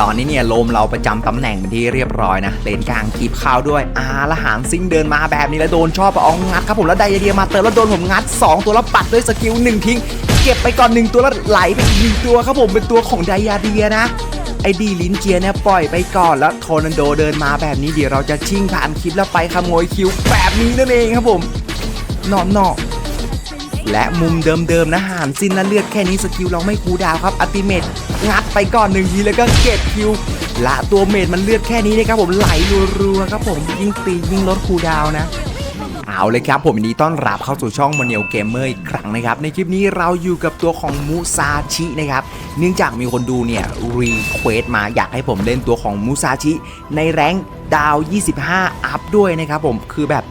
ตอนนี้เนี่ยโลมเราประจำตำแหน่งเป็นที่เรียบร้อยนะเลนกลางคีบข้าวด้วยอาละหางซิงเดินมาแบบนี้แล้วโดนชอบเอางัดครับผมแล้วไดอาเดียมาเติมแล้วโดนผมงัด 2 ตัวแล้วปัดด้วยสกิลหนึ่งทิ้ง เก็บไปก่อนหนึ่งตัวแล้วไหลไปอีกหนึ่งตัวครับผมเป็นตัวของไดอาเดียนะไอ้ดีลินเจียเนี่ยปล่อยไปก่อนแล้วโทนันโดเดินมาแบบนี้เดี๋ยวเราจะชิ่งผ่านคลิปแล้วไปขโมยคิวแบบนี้นั่นเองครับผมนอนนอก และมุมเดิมๆนะหานสิ้นและเลือดแค่นี้สกิลเราไม่คูดาวครับอัติเมตงัดไปก่อนหนึ่งทีแล้วก็เก็บคิวละตัวเมดมันเลือดแค่นี้นะครับผมไหลรัวๆครับผมยิ่งตียิ่งลดคูดาวนะเอาเลยครับผมนดีต้อนรับเข้าสู่ช่องม n เนลเกมเมอร์อีกครั้งนะครับ ในคลิปนี้เราอยู่กับตัวของมูซาชินะครับ เนื่องจากมีคนดูเนี่ยรีเควสมาอยากให้ผมเล่นตัวของมูซาชิในแรงดาว 25 อัพด้วยนะครับผมคือแบบ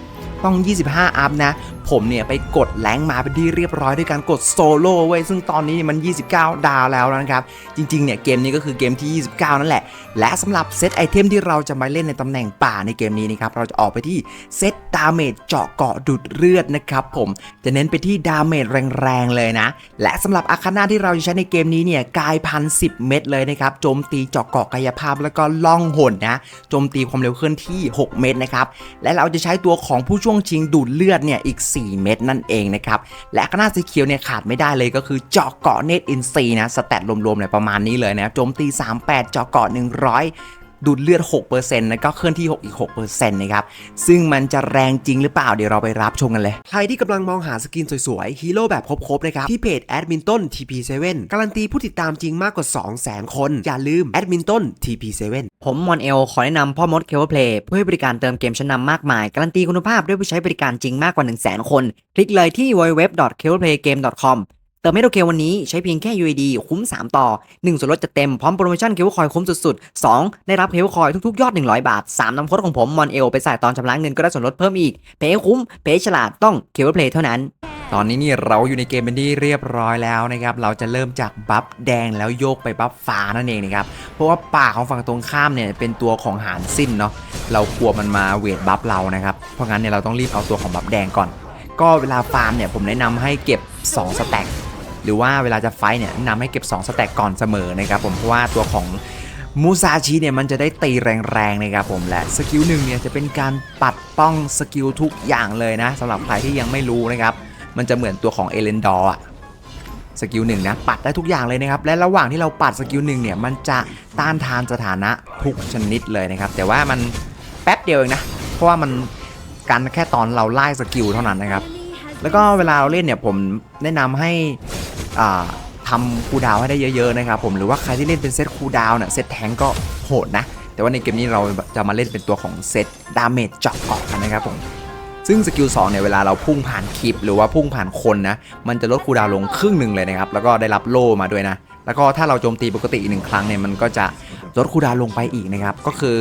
ต้อง 25 อัพนะ ผมเนี่ยไปกดแรงมาเป็นที่เรียบร้อยด้วยการกดโซโล่เว้ยซึ่งตอนนี้มัน 29 ดาวแล้วนะครับ จริงๆ เนี่ยเกมนี้ก็คือเกมที่ 29 นั่นแหละ และสำหรับเซตไอเทมที่เราจะมาเล่นในตำแหน่งป่าในเกมนี้นะครับ เราจะออกไปที่เซตดาเมจเจาะเกาะดูดเลือดนะครับผม จะเน้นไปที่ดาเมจแรงๆเลยนะ และสำหรับอาคาน่าที่เราจะใช้ในเกมนี้เนี่ยกายพันสิเม็ดเลยนะครับ โจมตีเจาะเกาะกายภาพแล้วก็ล่องหนนะ โจมตีความเร็วเคลื่อนที่ 6 เม็ดนะครับ และเราจะใช้ตัวของผู้ช่วงชิงดูดเลือดเนี่ยอีก4 เม็ดนั่นเองนะครับ และอาคาน่าสีเขียวเนี่ยขาดไม่ได้เลยก็คือเจาะเกาะเนตอินซีนะสแตทรวมๆเนี่ยประมาณนี้เลยนะโจมตี 38 เจาะเกาะ100 ดูดเลือด 6%แล้วก็เคลื่อนที่ 6 อีก 6%นะครับ ซึ่งมันจะแรงจริงหรือเปล่า เดี๋ยวเราไปรับชมกันเลย ใครที่กำลังมองหาสกินสวยๆ ฮีโร่แบบครบๆ นะครับ ที่เพจแอดมินต้น TP7 การันตีผู้ติดตามจริงมากกว่า 200,000 คน อย่าลืมแอดมินต้น TP7 ผมมอนเอลขอแนะนำพ่อมดเคเวอร์เพลย์ผู้ให้บริการเติมเกมชั้นนำมากมาย การันตีคุณภาพด้วยผู้ใช้บริการจริงมากกว่า 1 0 0 0 0 0 คน คลิกเลยที่ www.keverplaygame.com เติมให้โอเควันนี้ใช้เพียงแค่ UID คุ้ม 3 ต่อ 1 ส่วนลดจะเต็มพร้อมโปรโมชั่นเคเวอร์คอยคุ้มสุดๆ 2 ได้รับเคเวอร์คอยทุกๆ ยอด 100 บาท 3นำโค้ดของผมมอนเอลไปใส่ตอนชำระเงินก็ได้ส่วนลดเพิ่มอีก เพย์คุ้ม เพย์ฉลาดต้องเคเวอร์เพลย์เท่านั้น ตอนนี้นี่เราอยู่ในเกมเป็นที่เรียบร้อยแล้วนะครับ เราจะเริ่มจากบัฟแดงแล้วโยกไปบัฟฟ้านั่นเองนะครับ เพราะว่าป่าของฝั่งตรงข้ามเนี่ยเป็นตัวของหานสิ้นเนาะ เรากลัวมันมาเวทบัฟเรานะครับ เพราะงั้นเนี่ยเราต้องรีบเอาตัวของบัฟแดงก่อน ก็เวลาฟาร์มเนี่ยผมแนะนำให้เก็บ 2 สแต็ก หรือว่าเวลาจะไฟเนี่ยนำให้เก็บ2สแต็กก่อนเสมอนะครับผมเพราะว่าตัวของมูซาชิเนี่ยมันจะได้ตีแรงๆนะครับผมและสกิลหนึ่งเนี่ยจะเป็นการปัดป้องสกิลทุกอย่างเลยนะสำหรับใครที่ยังไม่รู้นะครับ มันจะเหมือนตัวของเอเลนดอร์อะสกิลหนึ่งนะปัดได้ทุกอย่างเลยนะครับ และระหว่างที่เราปัดสกิลหนึ่งเนี่ยมันจะต้านทานสถานะทุกชนิดเลยนะครับ แต่ว่ามันแป๊บเดียวเองนะ เพราะว่ามันกันแค่ตอนเราไล่สกิลเท่านั้นนะครับ แล้วก็เวลาเราเล่นเนี่ยผมแนะนำให้ ทำคูดาวให้ได้เยอะๆนะครับผมหรือว่าใครที่เล่นเป็นเซตคูดาวเนี่ยเซตแทงก็โหดนะ แต่ว่าในเกมนี้เราจะมาเล่นเป็นตัวของเซตดาเมจเจาะเกาะกันนะครับผมซึ่งสกิล2เนี่ยเวลาเราพุ่งผ่านคลิป หรือว่าพุ่งผ่านคนนะ มันจะลดคูดาวลงครึ่งหนึ่งเลยนะครับ แล้วก็ได้รับโล่มาด้วยนะ แล้วก็ถ้าเราโจมตีปกติอีกหนึ่งครั้งเนี่ยมันก็จะลดคูดาวลงไปอีกนะครับ ก็คือ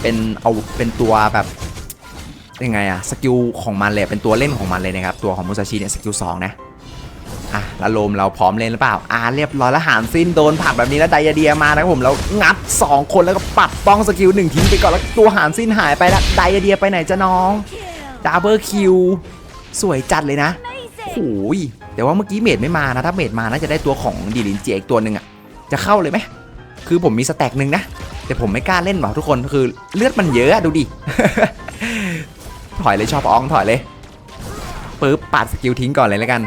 เป็นเอาเป็นตัวแบบยังไงอะสกิลของมันเลยเป็นตัวเล่นของมันเลยนะครับ ตัวของมุซาชิเนี่ยสกิล2นะ อะล้วโลมเราพร้อมเล่นหรือเปล่า อ่าเรียบร้อยแล้วหานสิ้นโดนผักแบบนี้แล้วไดอาเดียมานะครับผมแล้วงัด 2 คนแล้วก็ปัดป้องสกิลหนึ่งทิ้งไปก่อนแล้วตัวหานสิ้นหายไปแล้วไดอาเดียไปไหนจะน้องดับเบิลคิวสวยจัดเลยนะโอ้ยแต่ว่าเมื่อกี้เมดไม่มานะถ้าเมดมาน่าจะได้ตัวของดีลินเจียอีกตัวหนึ่งอะจะเข้าเลยไหมคือผมมีสแต็กหนึ่งนะแต่ผมไม่กล้าเล่นหรอกทุกคนคือเลือดมันเยอะอะดูดิถอยเลยชอบอองถอยเลยปึ๊บปัดสกิลทิ้งก่อนเลยแล้วกัน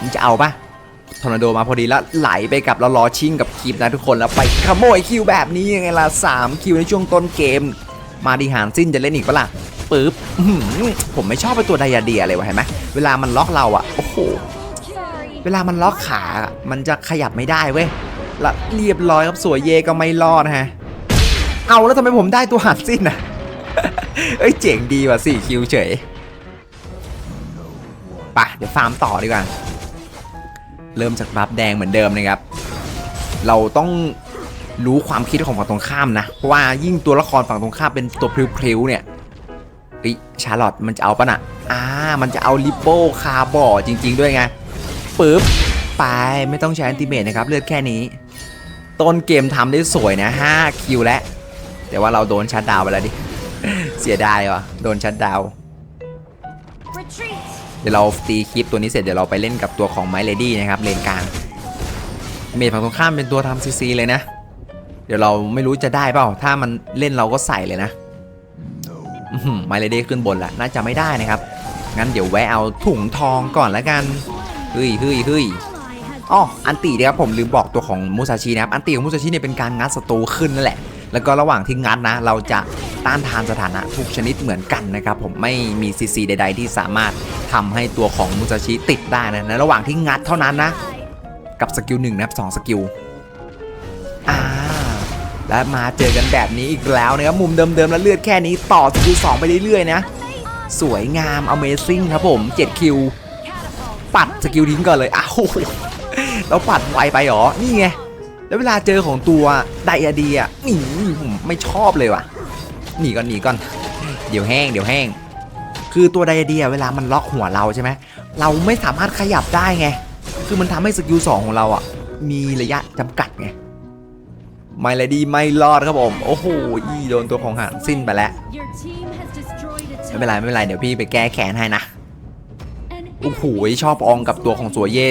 มันจะเอาปะทอร์นาโดมาพอดีแล้วไหลไปกับแล้วรอชิงกับคลิปนะทุกคนแล้วไปขโมยคิวแบบนี้ยังไงล่ะ3คิวในช่วงต้นเกม มาดีหานสิ้นจะเล่นอีกปะล่ะปึ๊บผมไม่ชอบไปตัวไดอาเดียเลยวะเห็นไหมเวลามันล็อกเราอะโอ้โหเวลามันล็อกขา มันจะขยับไม่ได้เว้ยและเรียบร้อยครับสวยเยก็ไม่รอดนะฮะ เอาแล้วทำไมผมได้ตัวหันสิ้นอะเอ้ยเจ๋งดีว่ะสี่คิวเฉยปะเดี๋ยวฟาร์มต่อดีกว่า เริ่มจากบัฟแดงเหมือนเดิมนะครับ เราต้องรู้ความคิดของฝั่งตรงข้ามนะ เพราะว่ายิ่งตัวละครฝั่งตรงข้ามเป็นตัวพริ้วๆเนี่ยเฮ้ยชาร์ลอตมันจะเอาปะน่ะอ่า มันจะเอาลิปโป้คาร์บอจริง ๆ ด้วยไงปึ๊บ ไป ไม่ต้องใช้อันติเมตนะครับ เลือดแค่นี้ ต้นเกมทำได้สวยนะ 5 คิวแล้ว แต่ว่าเราโดนชัดดาวไปแล้วดิ เสียดายว่ะ โดนชัดดาวน์ Retreat! เดี๋ยวเราตีคลิปตัวนี้เสร็จเดี๋ยวเราไปเล่นกับตัวของไมเลดี้นะครับเลนกลางเมจฝั่งตรงข้ามเป็นตัวทำซีซีเลยนะ เดี๋ยวเราไม่รู้จะได้เปล่า ถ้ามันเล่นเราก็ใส่เลยนะไมเลเดขึ้นบนแล้วน่าจะไม่ได้นะครับ งั้นเดี๋ยวแวะเอาถุงทองก่อนแล้วกันเฮ้ยเฮ้ยเฮ้ยอ๋ออันตีนะครับผมลืมบอกตัวของมูซาชินะครับอันตีของมูซาชิเนี่ยเป็นการงัดศัตรูขึ้นนั่นแหละ แล้วก็ระหว่างที่งัดนะ เราจะ ต้านทานสถานะทุกชนิดเหมือนกันนะครับผมไม่มีซีซีใด ๆ ที่สามารถทำให้ตัวของมูซาชิติดได้นะในระหว่างที่งัดเท่านั้นนะ กับสกิลหนึ่งนะครับสองสกิลอ่าและมาเจอกันแบบนี้อีกแล้วนะครับมุมเดิมๆแล้วเลือดแค่นี้ต่อสกิล2ไปเรื่อยๆนะสวยงาม Amazing ครับผม7คิวปัดสกิลทิ้งก่อนเลยอ้าวแล้วปัดไวไปหรอ นี่ไง แล้วเวลาเจอของตัวไดอาดียหนีผมไม่ชอบเลยว่ะ หนีก่อนหนีก่อน เดี๋ยวแห้งเดี๋ยวแห้ง คือตัวไดอาเดียเวลามันล็อกหัวเราใช่ไหมเราไม่สามารถขยับได้ไง คือมันทำให้สกิลสองของเราอะ มีระยะจำกัดไง ไม่เลยดีไม่รอดครับผม โอ้โหอีโดนตัวของหางสิ้นไปแล้ว Your team has destroyed a ไม่เป็นไรไม่เป็นไรเดี๋ยวพี่ไปแก้แค้นให้นะ โอ้โหชอบอองกับตัวของสัวเย่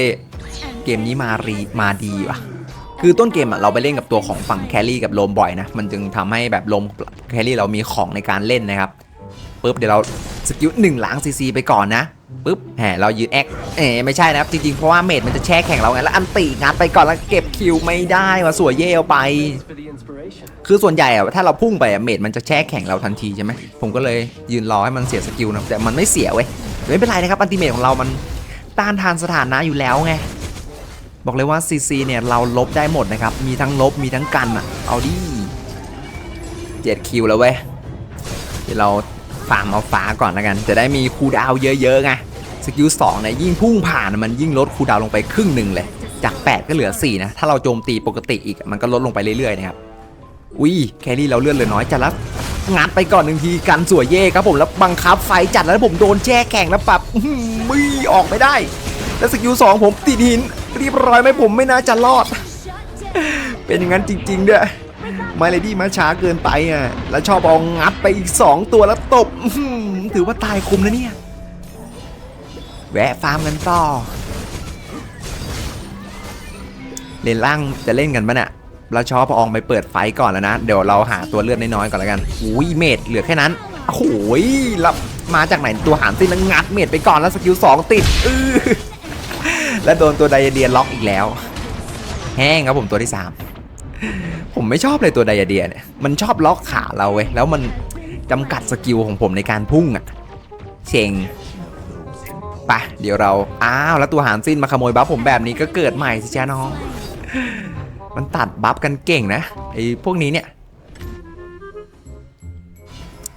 เกมนี้มารีมาดีว่ะ คือต้นเกมอะเราไปเล่นกับตัวของฝั่งแครี่กับโลมบ่อยนะมันจึงทำให้แบบโลมแครี่เรามีของในการเล่นนะครับปุ๊บเดี๋ยวเราสกิลหนึ่งล้างซีซีไปก่อนนะปุ๊บแหมเรายืนแอคเอ๋ไม่ใช่นะครับจริงๆเพราะว่าเมดมันจะแช่แข่งเราไงแล้วอันตีงัดไปก่อนแล้วเก็บคิวไม่ได้ว่ะสัวเย่เอไป คือส่วนใหญ่อะถ้าเราพุ่งไปอะเมดมันจะแช่แข่งเราทันทีใช่ไหมผมก็เลยยืนรอให้มันเสียสกิลนะแต่มันไม่เสียเว้ยไม่เป็นไรนะครับอันติเมทของเรามันต้านทานสถานะอยู่แล้วไง บอกเลยว่าซีซีเนี่ยเราลบได้หมดนะครับ มีทั้งลบมีทั้งกันอะเอาดิเจ็ดคิวแล้วเว้ยเดี๋ยวเราฟาร์มเอาฟ้าก่อนแล้วกัน จะได้มีคูดาวเยอะๆไงสกิลสองเนี่ยยิ่งพุ่งผ่านมันยิ่งลดคูดาวลงไปครึ่งหนึ่งเลย จาก 8 ก็เหลือ 4 นะ ถ้าเราโจมตีปกติอีกมันก็ลดลงไปเรื่อยๆนะครับอุ้ยแครี่เราเลื่อนเหลยน้อยจัดแล้วงัดไปก่อนหนึ่งทีกันสวยเย่ครับผมแล้วบังคับไฟจัดแล้วผมโดนแช่แข่งแล้วปรับไม่ออกไม่ได้ แล้วสกิลสองผมติดหิน เรียบร้อยไหมผมไม่น่าจะรอด เป็นอย่างนั้นจริงๆด้วยมาเลดี้มาช้าเกินไปอะ แล้วชอบเอางัดไปอีก 2 ตัวแล้วตบถือว่าตายคุมนะเนี่ย แวะฟาร์มกันต่อ เลนล่างจะเล่นกันปะเนี่ยเราชอบพอองไปเปิดไฟก่อนแล้วนะ เดี๋ยวเราหาตัวเลือดน้อยๆก่อนแล้วกันอุ้ยเมดเหลือแค่นั้นโอ้ยแล้วมาจากไหนตัวหารสิ้นแล้วงัดเมดไปก่อนแล้วสกิลสองติด อื้อ แล้วโดนตัวไดอาเดียล็อกอีกแล้ว แห้งครับผมตัวที่ 3 ผมไม่ชอบเลยตัวไดอาเดียเนี่ยมันชอบล็อกขาเราเว้ยแล้วมันจำกัดสกิลของผมในการพุ่งอะเชงไปะเดี๋ยวเรา อ้าว แล้วตัวหารสิ้นมาขโมยบัฟผมแบบนี้ก็เกิดใหม่สิจ้าน้อง มันตัดบัฟกันเก่งนะไอ้พวกนี้เนี่ย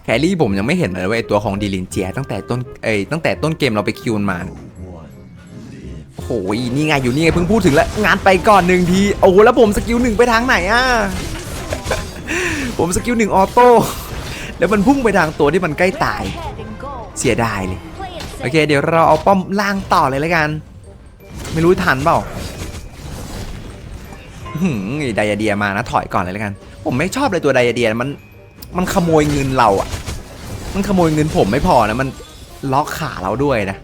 แครี่ผมยังไม่เห็นเลยว่าไอตัวของดีลินเจียตั้งแต่ต้นเอ้ยตั้งแต่ต้นเกมเราไปคิวมันมา โอ้โหนี่ไงอยู่นี่ไงเพิ่งพูดถึงแล้วงานไปก่อนหนึ่งทีโอ้โหแล้วผมสกิลหนึ่งไปทางไหนอะผมสกิลหนึ่งออโต้แล้วมันพุ่งไปทางตัวที่มันใกล้ตาย เสียดายเลยโอเค เดี๋ยวเราเอาป้อมล่างต่อเลยแล้วกัน ไม่รู้ทันเปล่าอื้อหืมไดอาเดียมานะถอยก่อนเลยแล้วกัน ผมไม่ชอบเลยตัวไดอาเดียมันมันขโมยเงินเราอะ มันขโมยเงินผมไม่พอนะมันล็อกขาเราด้วยนะ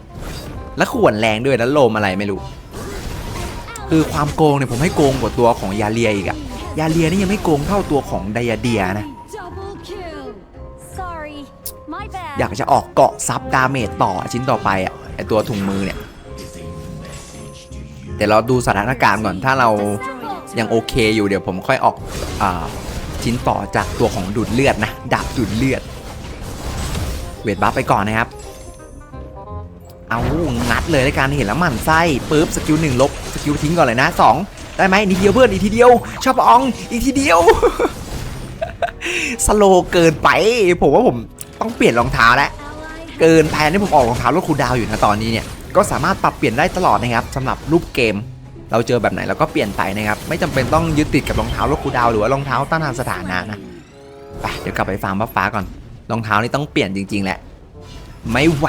แล้วขวนแรงด้วยแล้วโลมอะไรไม่รู้ คือความโกงเนี่ยผมให้โกงกว่าตัวของยาเลียอีกอะยาเลียนี่ยังไม่โกงเท่าตัวของไดอาเดียนะ Double kill. Sorry. My bad. อยากจะออกเกาะซับดาเมจต่อชิ้นต่อไปอะไอตัวถุงมือเนี่ย แต่เราดูสถานการณ์ก่อนถ้าเรายังโอเคอยู่เดี๋ยวผมค่อยออกอาชิ้นต่อจากตัวของดูดเลือดนะดาบดูดเลือด เวทบัฟไปก่อนนะครับ เอางัดเลยในการเห็นแล้วหมั่นไส้ปุ๊บสกิลหนึ่งลบสกิลทิ้งก่อนเลยนะสองได้ไหมนิดเดียวเพื่อนอีกทีเดียวชอบอองอีกทีเดียวสโลเกินไป ผมว่าผมต้องเปลี่ยนรองเท้าแล้วเกินแพนที่ผมออกรองเท้าลดคูดาวอยู่นะตอนนี้เนี่ยก็สามารถปรับเปลี่ยนได้ตลอดนะครับสำหรับรูปเกม เราเจอแบบไหนเราก็เปลี่ยนไปนะครับไม่จำเป็นต้องยึดติดกับรองเท้าลดคูดาวหรือว่ารองเท้าต้านทานสถานะนะไปเดี๋ยวกลับไปฟาร์มบัฟฟ้าก่อนรองเท้านี่ต้องเปลี่ยนจริง ๆ แหละ ไม่ไหว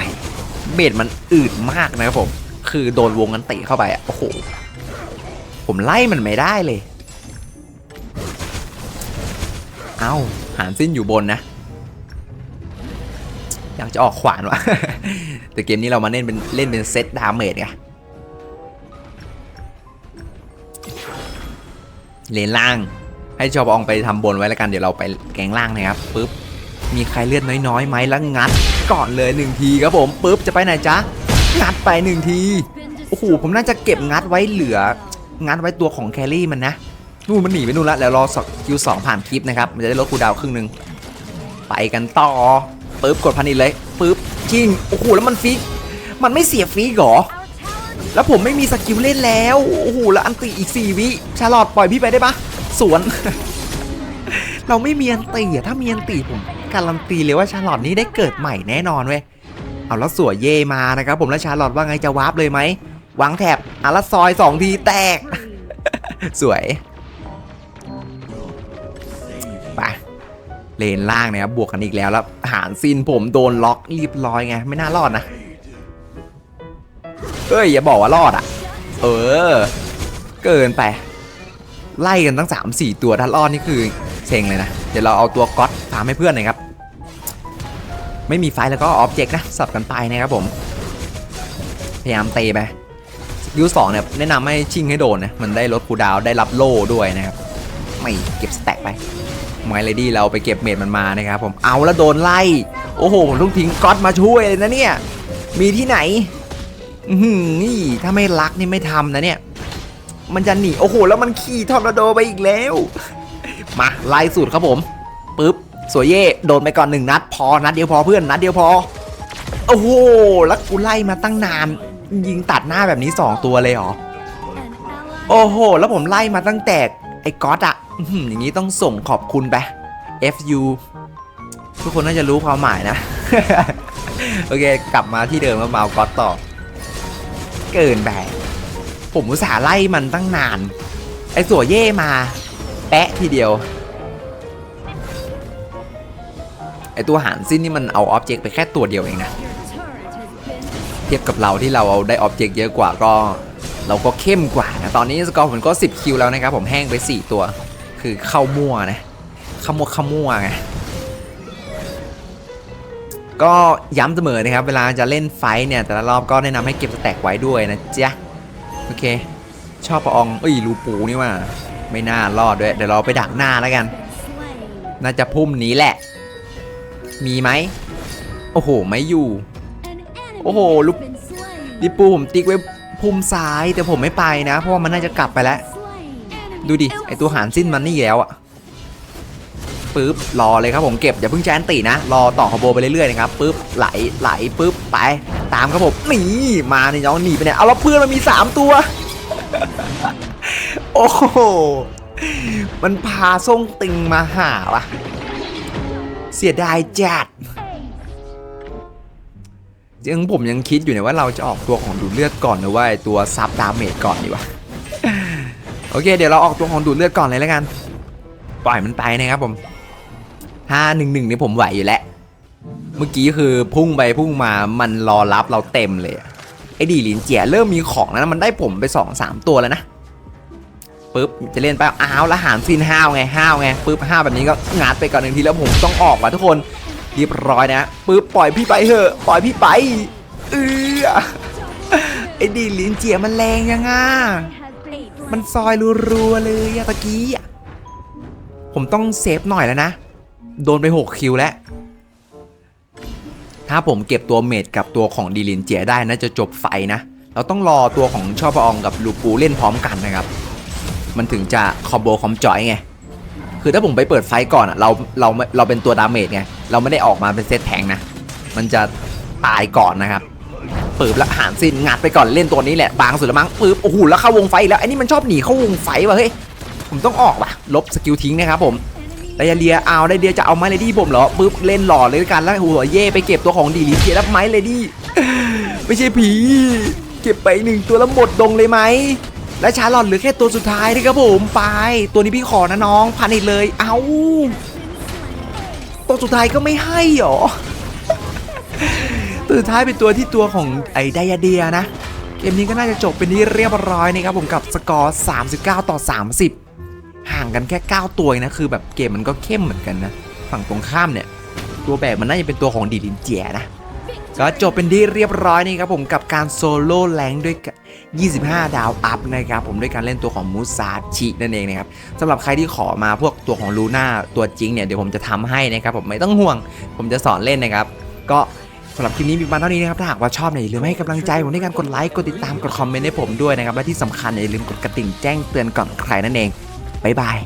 เบสมันอืดมากนะครับผม คือโดนวงกันติเข้าไปอะ โอ้โห ผมไล่มันไม่ได้เลย เอ้า หานสิ้นอยู่บนนะ อยากจะออกขวานวะ แต่เกมนี้เรามาเล่นเป็นเล่นเป็นเซตดาเมจไงเลนล่าง ให้ชอบองไปทำบนไว้แล้วกัน เดี๋ยวเราไปแกงล่างนะครับปุ๊บ มีใครเลือดน้อยๆไหมแล้วงัด ก่อนเลยหนึ่งทีครับผมปุ๊บจะไปไหนจ๊ะงัดไปหนึ่งทีโอ้โหผมน่าจะเก็บงัดไว้เหลือ งัดไว้ตัวของแครี่มันนะนู่นมันหนีไปนู่นละแล้วรอสกิลสองผ่านคลิปนะครับมันจะได้ลดคูดาวครึ่งหนึ่งไปกันต่อปึ๊บกดพันอีกเลยปึ๊บชิงโอ้โหแล้วมันฟิกมันไม่เสียฟิกเหรอแล้วผมไม่มีสกิลเล่นแล้วโอ้โหแล้วอันตีอีก4วิชาลอตปล่อยพี่ไปได้ปะสวน เราไม่มีอันตีอะถ้ามีอันตีผม การันตีเลยว่าชาลอตนี้ได้เกิดใหม่แน่นอนเว้ยเอาแล้วสวยเย่มานะครับผมแล้วชาลอตว่าไงจะวาร์ปเลยไหมวางแถบอาละซอย2ทีแตก สวยไปเลนล่างนะครับบวกกันอีกแล้วแล้วหารซินผมโดนล็อกเรียบร้อยไงไม่น่ารอดนะเอ้ยอย่าบอกว่ารอดอะ เออ เกินไป ไล่กันตั้ง 3 4 ตัวถ้ารอดนี่คือเซ็งเลยนะ เดี๋ยวเราเอาตัวก๊อตฟามให้เพื่อนหน่อยครับ ไม่มีไฟแล้วก็ออบเจกต์นะสับกันไปนะครับผม พยายามเตะไปสกิลสองเนี่ยแนะนำให้ชิงให้โดนนะมันได้ลดคูดาวได้รับโล่ด้วยนะครับ ไม่เก็บสแต็กไปไมเลดี้เราไปเก็บเมดมันมานะครับผมเอาแล้วโดนไล่ โอ้โหผมต้องทิ้งก๊อตมาช่วยเลยนะเนี่ย มีที่ไหนอืนี่ถ้าไม่รักนี่ไม่ทำนะเนี่ย มันจะหนีโอ้โห แล้วมันขี่ทอร์นาโดไปอีกแล้ว มาไล่สุดครับผมปึ๊บ สวยเย่โดนไปก่อนหนึ่งนัด พอนัดเดียวพอเพื่อนนัดเดียวพอ โอ้โหแล้วกูไล่มาตั้งนาน ยิงตัดหน้าแบบนี้ 2 ตัวเลยเหรอ โอ้โห แล้วผมไล่มาตั้งแต่ไอ้ก๊อตอะอย่างนี้ต้องส่งขอบคุณไป FU ทุกคนน่าจะรู้ความหมายนะ โอเค กลับมาที่เดิมแล้วมาเอาก๊อตต่อ เกินไปผมอุตส่าห์ไล่มันตั้งนาน ไอ้สัวเย่มา แปะทีเดียว ไอตัวหารสิ้นนี่มันเอาออบเจกต์ไปแค่ตัวเดียวเองนะ เทียบกับเราที่เราเอาได้ออบเจกต์เยอะกว่าก็ เราก็เข้มกว่านะ ตอนนี้สกอร์ผมก็ 10 คิวแล้วนะครับ ผมแห้งไป 4 ตัว คือเข้ามั่วนะเข้ามัวเข้ามัวไงก็ย้ำเสมอนะครับ เวลาจะเล่นไฟเนี่ย แต่ละรอบก็แนะนำให้เก็บสแต็กไว้ด้วยนะจ๊ะ โอเค ชอบปะออง เอ้ยรูปูนี่ว่า ไม่น่ารอดด้วย เดี๋ยวเราไปดักหน้าแล้วกัน น่าจะพุ่มนี้แหละ มีไหม โอ้โห ไม่อยู่ An enemy Oh, has look. been slain. ดิปูผมติ๊กไว้พุ่มซ้ายแต่ผมไม่ไปนะ เพราะว่ามันน่าจะกลับไปแล้ว Slain. ดูดิ ไอตัวหารสิ้นมันนี่แล้วอะปึ๊บ รอเลยครับผมเก็บอย่าเพิ่งแชนตีนะ รอต่อคอมโบไปเรื่อยๆนะครับปึ๊บไหลไหลปึ๊บไป ตามครับผมหนีมาในน้องหนีไปเนี่ยเอาแล้วเพื่อนมันมี 3 ตัว โอ้โหมันพาส่งติงมาหาวะ เสียดายจัดยังผมยังคิดอยู่เนี่ยว่าเราจะออกตัวของดูดเลือดก่อนหรือว่าตัวซับดาเมจก่อนดีวะโอเค เดี๋ยวเราออกตัวของดูดเลือดก่อนเลยแล้วกัน ปล่อยมันไปนะครับผมห้าหนึ่งหนึ่งนี่ผมไหวอยู่แล้ว เมื่อกี้คือพุ่งไปพุ่งมามันรอรับเราเต็มเลยไอ้ดีหลินเจียเริ่มมีของแล้วนะมันได้ผมไป2องสามตัวแล้วนะ ปึ๊บจะเล่นไปอ้าวแล้วหารซินห้าวไงห้าวไงปึ๊บห้าวแบบนี้ก็งัดไปก่อนหนึ่งทีแล้วผมต้องออกว่ะทุกคนเรียบร้อยนะปึ๊บปล่อยพี่ไปเถอะปล่อยพี่ไปเออไอ้ดีลินเจียมันแรงยังอะมันซอยรัวๆเลยอะตะกี้อะผมต้องเซฟหน่อยแล้วนะ โดนไป 6 คิวแล้ว ถ้าผมเก็บตัวเมดกับตัวของดีลินเจียได้นะจะจบไฟนะ เราต้องรอตัวของชอบพระองกับลูปูเล่นพร้อมกันนะครับ มันถึงจะคอมโบคอมจอยไงคือถ้าผมไปเปิดไฟก่อนอะเราเราเราเป็นตัวดาเมจไงเราไม่ได้ออกมาเป็นเซตแทงนะมันจะตายก่อนนะครับปืบแล้วหารสิ้นงัดไปก่อนเล่นตัวนี้แหละบางสุดล้วมั้งปืบโอ้โหแล้วเข้าวงไฟอีกแล้วไอ้นี่มันชอบหนีเข้าวงไฟว่ะเฮ้ยผมต้องออกว่ะลบสกิลทิ้งนะครับผมไดอาเลียเอาไดอาเลียจะเอาไม้เลดี้ผมเหรอปึ๊บเล่นหล่อเลยกันแล้วหัวเย่ไปเก็บตัวของดีลิเจียรับไม้เลดี้ไม่ใช่ผี เก็บไปหนึ่งตัวแล้วหมดดงเลยไหม และชาร์ลอตเหลือแค่ตัวสุดท้ายนะครับผมไป ตัวนี้พี่ขอนะน้องพันอีกเลย เอาตัวสุดท้ายก็ไม่ให้หรอตัวสุดท้ายเป็นตัวที่ตัวของไอ้ไดอาเดียนะ เกมนี้ก็น่าจะจบเป็นที่เรียบร้อยนะครับผมกับสกอร์ 39 ต่อ 30 ห่างกันแค่ 9 ตัวนะคือแบบเกมมันก็เข้มเหมือนกันนะ ฝั่งตรงข้ามเนี่ย ตัวแบกมันน่าจะเป็นตัวของดีลินเจียนะ ก็จบเป็นที่เรียบร้อยนี่ครับผมกับการโซโล่แรงด้วยกัน25 ดาวอัพนะครับผมด้วยการเล่นตัวของมูซาชินั่นเองนะครับสำหรับใครที่ขอมาพวกตัวของลูน่าตัวจริงเนี่ยเดี๋ยวผมจะทำให้นะครับผมไม่ต้องห่วง ผมจะสอนเล่นนะครับ ก็สำหรับคลิปนี้มีประมาณเท่านี้นะครับถ้าหากว่าชอบเนี่ยอย่าลืมให้กำลังใจผมในการกดไลค์กดติดตามกดคอมเมนต์ให้ผมด้วยนะครับและที่สำคัญอย่าลืมกดกระดิ่งแจ้งเตือนก่อนใครนั่นเองบ๊ายบาย